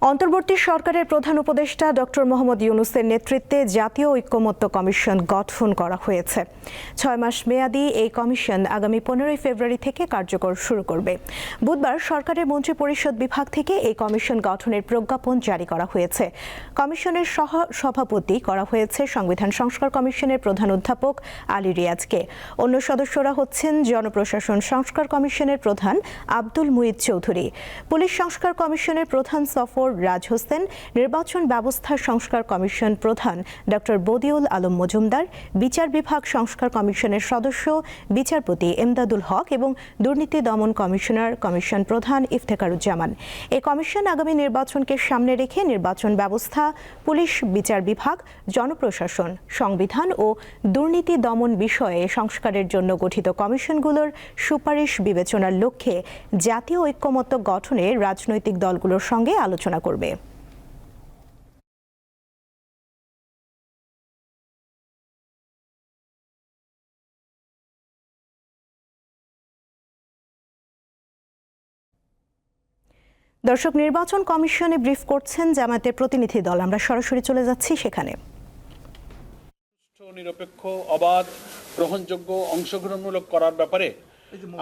অন্তর্বর্তী সরকারের প্রধান উপদেষ্টা ডক্টর মোহাম্মদ ইউনুসের নেতৃত্বে জাতীয় ঐক্যমত্য কমিশন গঠন করা হয়েছে। ছয় মাস মেয়াদী এই কমিশন আগামী পনেরোই ফেব্রুয়ারি থেকে কার্যকর শুরু করবে। বুধবার সরকারের মন্ত্রী পরিষদ বিভাগ থেকে এই কমিশন গঠনের প্রজ্ঞাপন জারি করা হয়েছে। কমিশনের সহ সভাপতি করা হয়েছে সংবিধান সংস্কার কমিশনের প্রধান অধ্যাপক আলী রিয়াজকে। অন্য সদস্যরা হচ্ছেন জনপ্রশাসন সংস্কার কমিশনের প্রধান আব্দুল মুইদ চৌধুরী। পুলিশ সংস্কার কমিশনের প্রধান সফর রাজ হোসেন নির্বাচন ব্যবস্থা সংস্কার কমিশন প্রধান ডক্টর বদিউল আলম মজুমদার, বিচার বিভাগ সংস্কার কমিশনের সদস্য বিচারপতি এমদাদুল হক এবং দুর্নীতি দমন কমিশনার কমিশন প্রধান ইফতেখারুজ্জামান। এই কমিশন আগামী নির্বাচনকে সামনে রেখে নির্বাচন ব্যবস্থা, পুলিশ বিচার বিভাগ, জনপ্রশাসন, সংবিধান ও দুর্নীতি দমন বিষয়ে সংস্কারের জন্য গঠিত কমিশনগুলোর সুপারিশ বিবেচনার লক্ষ্যে জাতীয় ঐক্যমত্য গঠনে রাজনৈতিক দলগুলোর সঙ্গে আলোচনা করবে। দর্শক নির্বাচন কমিশনে ব্রিফ করছেন জামায়াতের প্রতিনিধি দল। আমরা সরাসরি চলে যাচ্ছি সেখানে। নিরপেক্ষ অবাধ গ্রহণযোগ্য অংশগ্রহণমূলক করার ব্যাপারে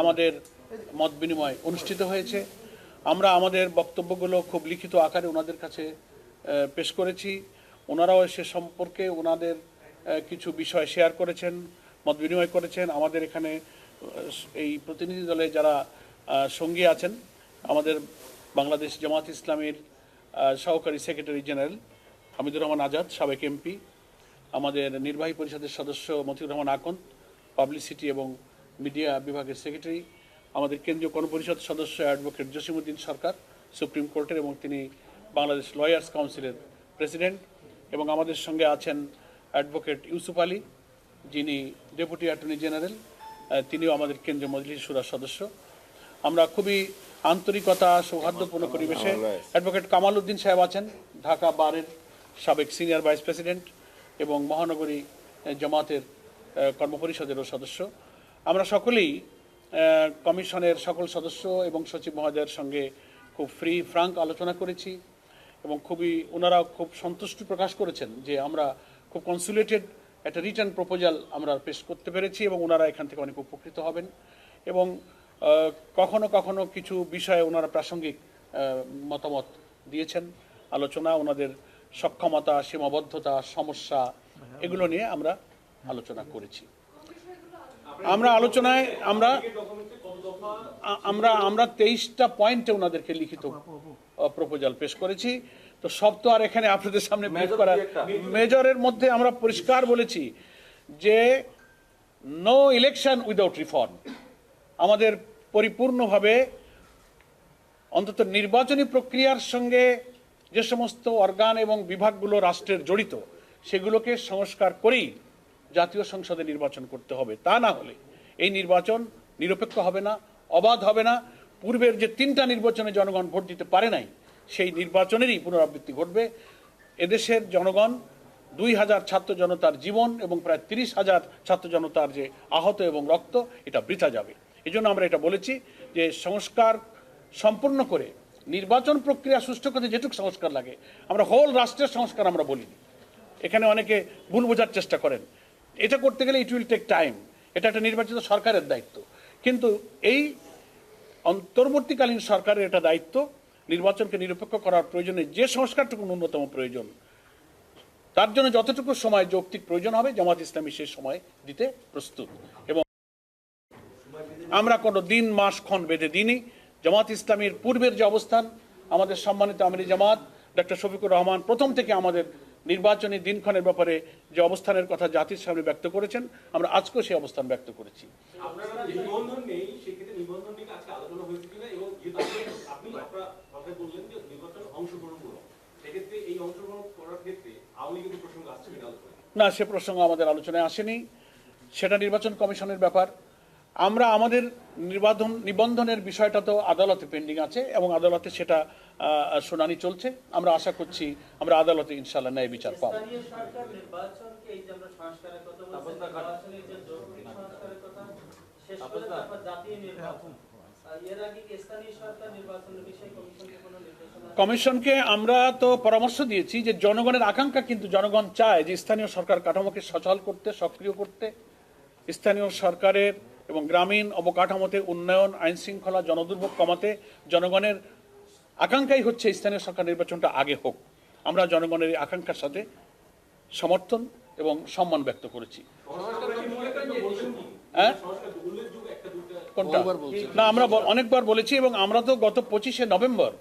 আমাদের মত বিনিময় অনুষ্ঠিত হয়েছে। আমরা আমাদের বক্তব্যগুলো খুব লিখিত আকারে ওনাদের কাছে পেশ করেছি। ওনারাও সে সম্পর্কে ওনাদের কিছু বিষয় শেয়ার করেছেন, মত বিনিময় করেছেন। আমাদের এখানে এই প্রতিনিধি দলে যারা সঙ্গী আছেন, আমাদের বাংলাদেশ জামাত ইসলামের সহকারী সেক্রেটারি জেনারেল হামিদুর রহমান আজাদ, সাবেক এমপি, আমাদের নির্বাহী পরিষদের সদস্য মতিউর রহমান আকন পাবলিসিটি এবং মিডিয়া বিভাগের সেক্রেটারি আমাদের কেন্দ্রীয় গণপরিষদ সদস্য অ্যাডভোকেট জসিমুদ্দিন সরকার সুপ্রিম কোর্টের এবং তিনি বাংলাদেশ লয়ার্স কাউন্সিলের প্রেসিডেন্ট এবং আমাদের সঙ্গে আছেন অ্যাডভোকেট ইউসুফ আলী যিনি ডেপুটি অ্যাটর্নি জেনারেল তিনিও আমাদের কেন্দ্রীয় মজলিস সুরার সদস্য। আমরা খুবই আন্তরিকতা সৌহার্দ্যপূর্ণ পরিবেশে অ্যাডভোকেট কামাল উদ্দিন সাহেব আছেন ঢাকা বারের সাবেক সিনিয়র ভাইস প্রেসিডেন্ট এবং মহানগরী জামাতের কর্মপরিষদেরও সদস্য। আমরা সকলেই কমিশনের সকল সদস্য এবং সচিব মহোদয়ের সঙ্গে খুব ফ্রি ফ্রাঙ্ক আলোচনা করেছি এবং খুবই ওনারা খুব সন্তুষ্টি প্রকাশ করেছেন যে আমরা খুব কনসুলেটেড একটা রিটার্ন প্রপোজাল আমরা পেশ করতে পেরেছি এবং ওনারা এখান থেকে অনেক উপকৃত হবেন এবং কখনো কখনো কিছু বিষয়ে ওনারা প্রাসঙ্গিক মতামত দিয়েছেন, আলোচনা, ওনাদের সক্ষমতা, সীমাবদ্ধতা, সমস্যা এগুলো নিয়ে আমরা আলোচনা করেছি। আমরা আলোচনায় আমরা আমরা আমরা তেইশটা পয়েন্টে ওনাদেরকে লিখিত প্রপোজাল পেশ করেছি। তো সব তো আর এখানে আপনাদের সামনে পেশ করা মেজরের মধ্যে আমরা পরিষ্কার বলেছি যে নো ইলেকশন উইদাউট রিফর্ম আমাদের পরিপূর্ণভাবে অন্তত নির্বাচনী প্রক্রিয়ার সঙ্গে যে সমস্ত অর্গান এবং বিভাগগুলো রাষ্ট্রের জড়িত সেগুলোকে সংস্কার করেই জাতীয় সংসদে নির্বাচন করতে হবে। তা না হলে এই নির্বাচন নিরপেক্ষ হবে না, অবাধ হবে না। পূর্বের যে তিনটা নির্বাচনে জনগণ ভোট দিতে পারে নাই, সেই নির্বাচনেরই পুনরাবৃত্তি ঘটবে। এদেশের জনগণ দুই হাজার ছাত্র জনতার জীবন এবং প্রায় তিরিশ হাজার ছাত্র জনতার যে আহত এবং রক্ত, এটা বৃথা যাবে। এই জন্য আমরা এটা বলেছি যে সংস্কার সম্পূর্ণ করে নির্বাচন প্রক্রিয়া সুষ্ঠু করতে যেটুকু সংস্কার লাগে, আমরা হোল রাষ্ট্রের সংস্কার আমরা বলিনি। এখানে অনেকে ভুল বোঝার চেষ্টা করেন। এটা করতে গেলে ইট উইল টেক টাইম এটা একটা নির্বাচিত সরকারের দায়িত্ব। কিন্তু এই অন্তর্বর্তীকালীন সরকারের এটা দায়িত্ব, নির্বাচনকে নিরপেক্ষ করার প্রয়োজনে যে সংস্কারটুকু ন্যূনতম প্রয়োজন, তার জন্য যতটুকু সময় যৌক্তিক প্রয়োজন হবে, জামাত ইসলামী সেই সময় দিতে প্রস্তুত। এবং আমরা কোনো দিন, মাস, ক্ষণ বেঁধে দিইনি। জামাত ইসলামীর পূর্বের যে অবস্থান, আমাদের সম্মানিত আমিরি জামাত ডক্টর শফিকুর রহমান প্রথম থেকে আমাদের নির্বাচনী দিনক্ষণের ব্যাপারে যে অবস্থানের কথা জাতির সামনে ব্যক্ত করেছেন আমরা আজকেও সেই অবস্থান ব্যক্ত করেছি। না সে প্রসঙ্গ আমাদের আলোচনায় আসেনি। সেটা নির্বাচন কমিশনের ব্যাপার। আমরা আমাদের নির্বাধন নিবন্ধনের বিষয়টা তো আদালতে পেন্ডিং আছে এবং আদালতে সেটা শুনানি চলছে। আমরা আশা করছি আমরা আদালতে ইনশাল্লাহ ন্যায় বিচার পাবো। স্থানীয় সরকার নির্বাচনকে এই যে আমরা সংস্কারের কথা বলছি নির্বাচনের যে যৌক্তিক সংস্কারের কথা শেষ করে তারপর জাতীয় নির্বাচন। আর এর আগে কি স্থানীয় সরকার নির্বাচনের বিষয়ে কমিশনকে কোনো নির্দেশনা কমিশনকে আমরা তো পরামর্শ দিয়েছি যে জনগণের আকাঙ্ক্ষা কিন্তু জনগণ চায় যে স্থানীয় সরকার কাঠামোকে সচল করতে সক্রিয় করতে। স্থানীয় সরকারের এবং গ্রামীণ অবকাঠামোতে উন্নয়ন, আইন শৃঙ্খলা, জনদুর্ভোগ কমাতে জনগণের আকাঙ্ক্ষাই হচ্ছে স্থানীয় সরকার নির্বাচনটা আগে হোক। আমরা জনগণের এই আকাঙ্ক্ষার সাথে সমর্থন এবং সম্মান ব্যক্ত করেছি। হ্যাঁ? না, আমরা অনেকবার বলেছি এবং আমরা তো গত পঁচিশে নভেম্বর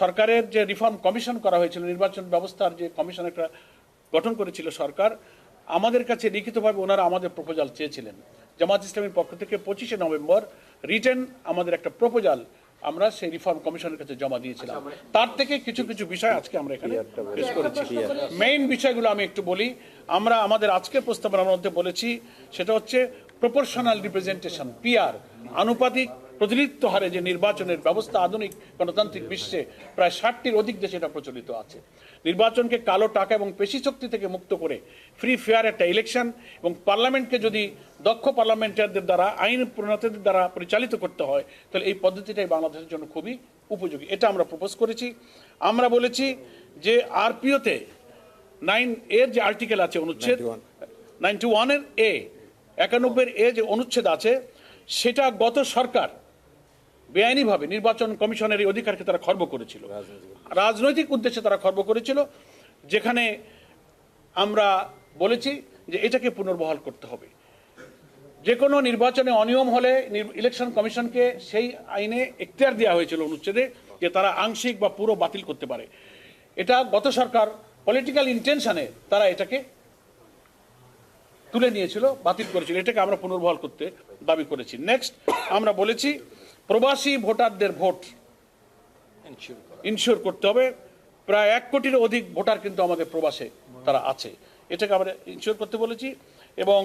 সরকারের যে রিফর্ম কমিশন করা হয়েছিল, নির্বাচন ব্যবস্থার যে কমিশন একটা গঠন করেছিল সরকার, আমাদের কাছে লিখিতভাবে ওনারা আমাদের প্রপোজাল চেয়েছিলেন। জামাত ইসলামের পক্ষ থেকে পঁচিশে নভেম্বর রিটেন আমাদের একটা প্রপোজাল আমরা সেই রিফর্ম কমিশনের কাছে জমা দিয়েছিলাম। তার থেকে কিছু কিছু বিষয় আজকে আমরা এখানে পেশ করেছি। মেইন বিষয়গুলো আমি একটু বলি। আমরা আমাদের আজকের প্রস্তাবনার মধ্যে বলেছি সেটা হচ্ছে প্রপোর্শনাল রিপ্রেজেন্টেশন পিআর আনুপাতিক প্রতিনিধিত্ব হারে যে নির্বাচনের ব্যবস্থা আধুনিক গণতান্ত্রিক বিশ্বে প্রায় ষাটটির অধিক দেশে এটা প্রচলিত আছে। নির্বাচনকে কালো টাকা এবং পেশি শক্তি থেকে মুক্ত করে ফ্রি ফেয়ার একটা ইলেকশন এবং পার্লামেন্টকে যদি দক্ষ পার্লামেন্টারদের দ্বারা আইন প্রণেতাদের দ্বারা পরিচালিত করতে হয় তাহলে এই পদ্ধতিটাই বাংলাদেশের জন্য খুবই উপযোগী। এটা আমরা প্রপোজ করেছি। আমরা বলেছি যে আরপিওতে নাইন এর যে আর্টিকেল আছে অনুচ্ছেদ নাইনটি ওয়ানের এ একানব্বই এ যে অনুচ্ছেদ আছে সেটা গত সরকার বেআইনিভাবে নির্বাচন কমিশনের এই অধিকারকে তারা খর্ব করেছিল। রাজনৈতিক উদ্দেশ্যে তারা খর্ব করেছিল, যেখানে আমরা বলেছি যে এটাকে পুনর্বহাল করতে হবে। যে কোনো নির্বাচনে অনিয়ম হলে ইলেকশন কমিশনকে সেই আইনে এখতিয়ার দেওয়া হয়েছিল অনুচ্ছেদে যে তারা আংশিক বা পুরো বাতিল করতে পারে। এটা গত সরকার পলিটিক্যাল ইন্টেনশনে তারা এটাকে তুলে নিয়েছিল, বাতিল করেছিল। এটাকে আমরা পুনর্বহাল করতে দাবি করেছি। নেক্সট আমরা বলেছি প্রবাসী ভোটারদের ভোট ইনশিওর করতে হবে। প্রায় এক কোটির অধিক ভোটার কিন্তু আমাদের প্রবাসে তারা আছে। এটাকে আমরা ইনশিওর করতে বলেছি এবং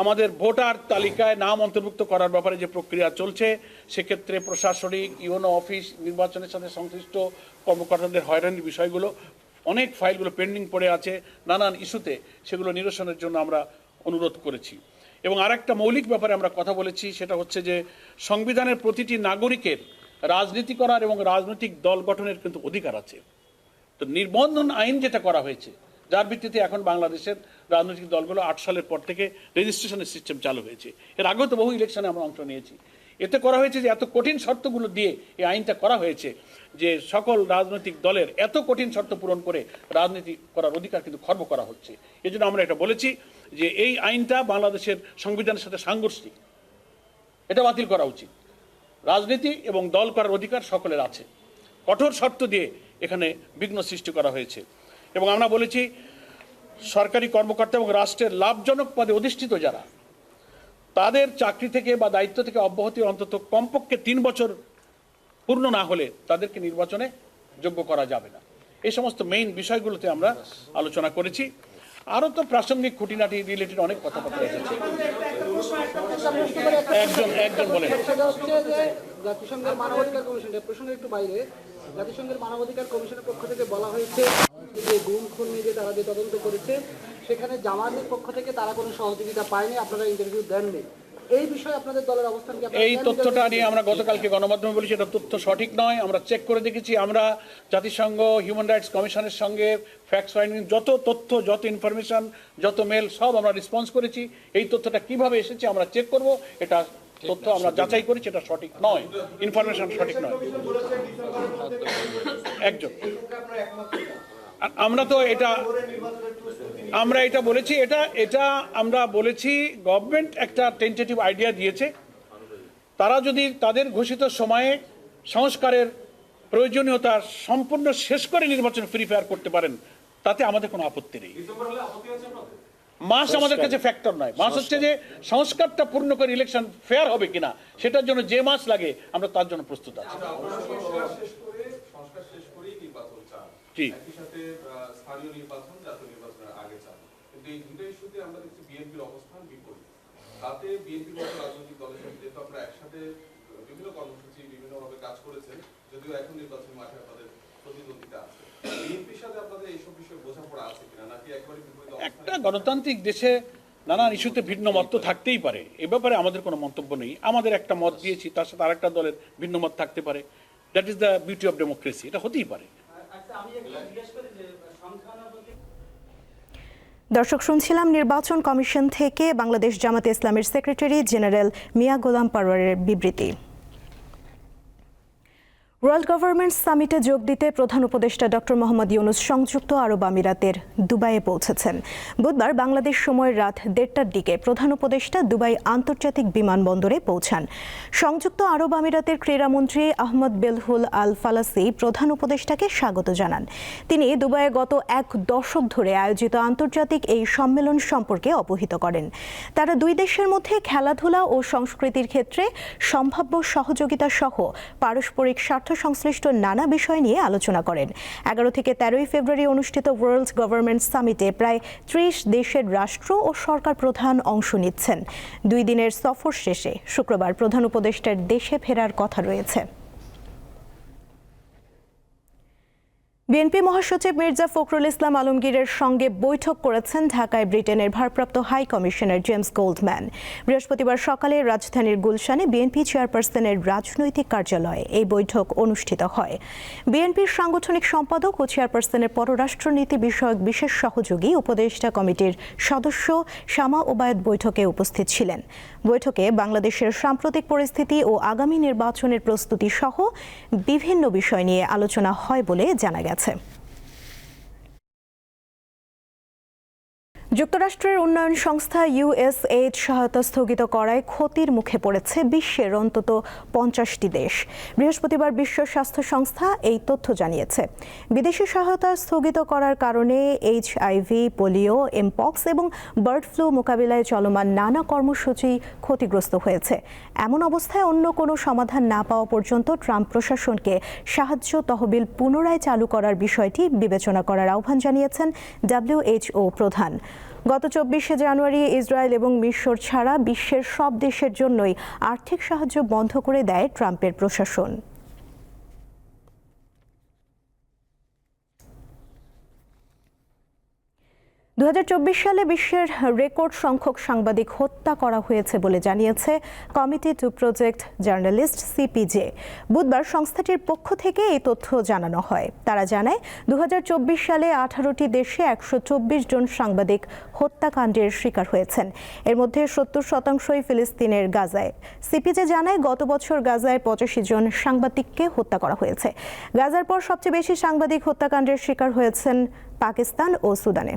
আমাদের ভোটার তালিকায় নাম অন্তর্ভুক্ত করার ব্যাপারে যে প্রক্রিয়া চলছে সেক্ষেত্রে প্রশাসনিক ইউনো অফিস নির্বাচনের সাথে সংশ্লিষ্ট কর্মকর্তাদের হয়রানির বিষয়গুলো অনেক ফাইলগুলো পেন্ডিং পড়ে আছে নানান ইস্যুতে সেগুলো নিরসনের জন্য আমরা অনুরোধ করেছি। এবং আরেকটা মৌলিক ব্যাপারে আমরা কথা বলেছি, সেটা হচ্ছে যে সংবিধানের প্রতিটি নাগরিকের রাজনীতি করার এবং রাজনৈতিক দল গঠনের কিন্তু অধিকার আছে। তো নির্বন্ধন আইন যেটা করা হয়েছে, যার ভিত্তিতে এখন বাংলাদেশের রাজনৈতিক দলগুলো আট সালের পর থেকে রেজিস্ট্রেশনের সিস্টেম চালু হয়েছে। এর আগেও তো বহু ইলেকশনে আমরা অংশ নিয়েছি। এতে করা হয়েছে যে এত কঠিন শর্তগুলো দিয়ে এই আইনটা করা হয়েছে যে সকল রাজনৈতিক দলের এত কঠিন শর্ত পূরণ করে রাজনীতি করার অধিকার কিন্তু খর্ব করা হচ্ছে। এই জন্য আমরা এটা বলেছি। যে এই আইনটা বাংলাদেশের সংবিধানের সাথে সাংঘর্ষিক। এটা বাতিল করা উচিত। রাজনীতি এবং দল করার অধিকার সকলের আছে। কঠোর শর্ত দিয়ে এখানে বিঘ্ন সৃষ্টি করা হয়েছে। এবং আমরা বলেছি, সরকারি কর্মকর্তা এবং রাষ্ট্রের লাভজনক পদে অধিষ্ঠিত যারা, তাদের চাকরি থেকে বা দায়িত্ব থেকে অব্যাহতি অন্তত কমপক্ষে তিন বছর পূর্ণ না হলে তাদেরকে নির্বাচনে যোগ্য করা যাবে না। এই সমস্ত মেইন বিষয়গুলোতে আমরা আলোচনা করেছি। আরও তো প্রাসঙ্গিক খুঁটিনাটি রিলেটেড অনেক কথাবার্তা এসেছে। একজন একজন বলেন। হচ্ছে যে জাতিসংঘের মানবাধিকার কমিশনের, প্রসঙ্গে একটু বাইরে, জাতিসংঘের মানবাধিকার কমিশনের পক্ষ থেকে বলা হয়েছে যে গুম, খুন নিয়ে তারা যে তদন্ত করেছে, সেখানে জামাতের পক্ষ থেকে তারা কোনো সহযোগিতা পায়নি, আপনারা ইন্টারভিউ দেননি। এই বিষয়ে আপনাদের দলের অবস্থান এই তথ্যটা নিয়ে আমরা গতকালকে গণমাধ্যমে বলেছি এটা তথ্য সঠিক নয়। আমরা চেক করে দেখেছি আমরা জাতিসংঘ হিউম্যান রাইটস কমিশনের সঙ্গে ফ্যাক্ট ফাইন্ডিং যত তথ্য যত ইনফরমেশন যত মেল সব আমরা রেসপন্স করেছি। এই তথ্যটা কীভাবে এসেছে আমরা চেক করব এটা তথ্য আমরা যাচাই করেছি এটা সঠিক নয়। ইনফরমেশন সঠিক নয়। একজন আর আমরা তো এটা আমরা এটা বলেছি এটা এটা আমরা বলেছি গভর্নমেন্ট একটা টেন্টেটিভ আইডিয়া দিয়েছে। তারা যদি তাদের ঘোষিত সময়ে সংস্কারের প্রয়োজনীয়তা সম্পূর্ণ শেষ করে নির্বাচন ফ্রি ফায়ার করতে পারেন তাতে আমাদের কোনো আপত্তি নেই। মাস আমাদের কাছে ফ্যাক্টর নয়। মাস হচ্ছে যে সংস্কারটা পূর্ণ করে ইলেকশন ফেয়ার হবে কিনা সেটার জন্য যে মাস লাগে আমরা তার জন্য প্রস্তুত আছি। সংস্কার কিন্তু এই দুটো ইস্যুতে আমরা দেখছি বিএনপির অবস্থান বিপরীত। তাতে বিএনপির মতো রাজনৈতিক দলের সাথে যেহেতু আমরা একসাথে বিভিন্ন কর্মসূচি বিভিন্নভাবে কাজ করেছেন যদিও এখন নির্বাচনী মাঠে আপনাদের প্রতিদ্বন্দ্বিতা আছে। বিএনপির সাথে আপনাদের এইসব বিষয়ে বোঝাপড়া আছে কিনা নাকি একবারে বিপরীত একটা গণতান্ত্রিক দেশে নানান ইস্যুতে ভিন্ন মত তো থাকতেই পারে। এ ব্যাপারে আমাদের কোনো মন্তব্য নেই। আমাদের একটা মত দিয়েছি তার সাথে আরেকটা দলের ভিন্ন মত থাকতে পারে। That is the beauty of democracy এটা হতেই পারে। আচ্ছা আমি একটু জিজ্ঞেস করি যে সংখ্যানুপাতিক দর্শক শুনছিলাম নির্বাচন কমিশন থেকে বাংলাদেশ জামাতে ইসলামের সেক্রেটারি জেনারেল মিয়া গোলাম পারওয়ারের বিবৃতি। ওয়ার্ল্ড গভর্নমেন্ট সামিটে যোগ দিতে প্রধান উপদেষ্টা ডক্টর মোহাম্মদ ইউনুস সংযুক্ত আরব আমিরাতের দুবাইয়ে পৌঁছেছেন। বুধবার বাংলাদেশ সময়ের রাত দেড়টার দিকে প্রধান উপদেষ্টা দুবাই আন্তর্জাতিক বিমানবন্দরে পৌঁছান। সংযুক্ত আরব আমিরাতের ক্রীড়ামন্ত্রী আহমদ বেলহুল আল ফালাসি প্রধান উপদেষ্টাকে স্বাগত জানান। তিনি দুবাইয়ে গত এক দশক ধরে আয়োজিত আন্তর্জাতিক এই সম্মেলন সম্পর্কে অবহিত করেন। তারা দুই দেশের মধ্যে খেলাধুলা ও সংস্কৃতির ক্ষেত্রে সম্ভাব্য সহযোগিতা সহ পারস্পরিক স্বার্থ সংশ্লিষ্ট নানা বিষয় নিয়ে আলোচনা করেন। এগারো থেকে তেরোই ফেব্রুয়ারি অনুষ্ঠিত ওয়ার্ল্ড গভর্নমেন্ট সামিটে প্রায় ত্রিশ দেশের রাষ্ট্র ও সরকার প্রধান অংশ নিচ্ছেন। দুই দিনের সফর শেষে শুক্রবার প্রধান উপদেষ্টার দেশে ফেরার কথা রয়েছে। বিএনপি মহাসচিব মির্জা ফখরুল ইসলাম আলমগীরের সঙ্গে বৈঠক করেছেন ঢাকায় ব্রিটেনের ভারপ্রাপ্ত হাই কমিশনার জেমস গোল্ডম্যান। বৃহস্পতিবার সকালে রাজধানীর গুলশানে বিএনপি চেয়ারপারসনের রাজনৈতিক কার্যালয়ে এই বৈঠক অনুষ্ঠিত হয়। বিএনপির সাংগঠনিক সম্পাদক ও চেয়ারপারসনের পররাষ্ট্রনীতি বিষয়ক বিশেষ সহযোগী উপদেষ্টা কমিটির সদস্য শামা ওবায়দ বৈঠকে উপস্থিত ছিলেন। বৈঠকে বাংলাদেশের সাম্প্রতিক পরিস্থিতি ও আগামী নির্বাচনের প্রস্তুতি সহ বিভিন্ন বিষয় নিয়ে আলোচনা হয় বলে জানা গেছে। আছে যুক্তরাষ্ট্রের উন্নয়ন সংস্থা ইউএসএইড সহায়তা স্থগিত করায় ক্ষতির মুখে পড়েছে বিশ্বের অন্তত পঞ্চাশটি দেশ। বৃহস্পতিবার বিশ্ব স্বাস্থ্য সংস্থা এই তথ্য জানিয়েছে। বিদেশি সহায়তা স্থগিত করার কারণে এইচআইভি পোলিও, এমপক্স এবং বার্ড ফ্লু মোকাবিলায় চলমান নানা কর্মসূচি ক্ষতিগ্রস্ত হয়েছে। এমন অবস্থায় অন্য কোনো সমাধান না পাওয়া পর্যন্ত ট্রাম্প প্রশাসনকে সাহায্য তহবিল পুনরায় চালু করার বিষয়টি বিবেচনা করার আহ্বান জানিয়েছেন ডাব্লিউএইচও প্রধান। গত চব্বিশে জানুয়ারি ইসরায়েল এবং মিশর ছাড়া বিশ্বের সব দেশের জন্যই আর্থিক সাহায্য বন্ধ করে দেয় ট্রাম্পের প্রশাসন। দু হাজার চব্বিশ সালে বিশ্বের রেকর্ড সংখ্যক সাংবাদিক হত্যা করা হয়েছে বলে জানিয়েছে committee to protect journalist CPJ. বুধবার সংস্থাটির পক্ষ থেকে এই তথ্য জানানো হয়। তারা জানায় দু হাজার চব্বিশ সালে আঠারোটি দেশে একশো চব্বিশ জন সাংবাদিক হত্যাকাণ্ডের শিকার হয়েছেন। এর মধ্যে সত্তর শতাংশই ফিলিস্তিনের গাজায়। সিপিজে জানায়, গত বছর গাজায় পঁচাশি জন সাংবাদিককে হত্যা করা হয়েছে। গাজার পর সবচেয়ে বেশি সাংবাদিক হত্যাকাণ্ডের শিকার হয়েছেন পাকিস্তান ও সুদানে।